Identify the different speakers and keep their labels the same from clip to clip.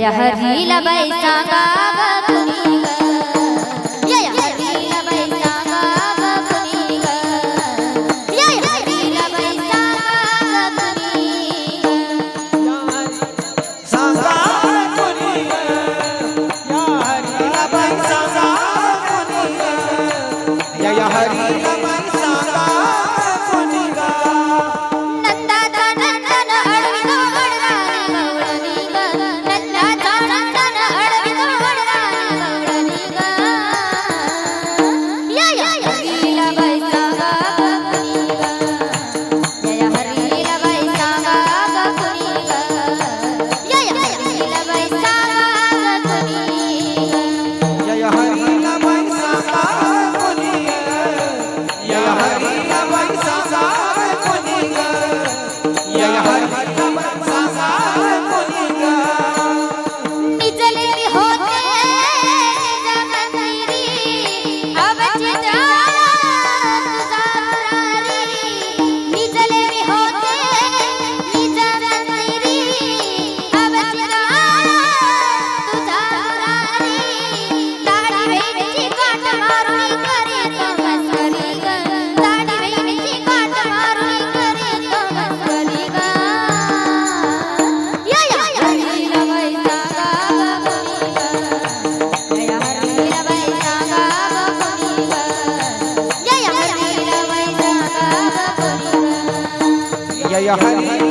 Speaker 1: जय हरीला बाई सांगा
Speaker 2: Ajá, 要嗨要嗨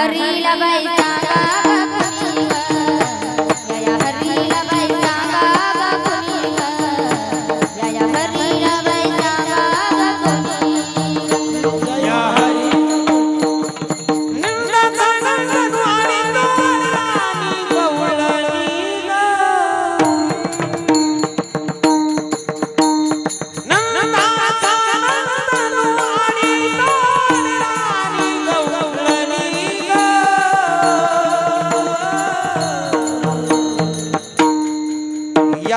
Speaker 1: Harila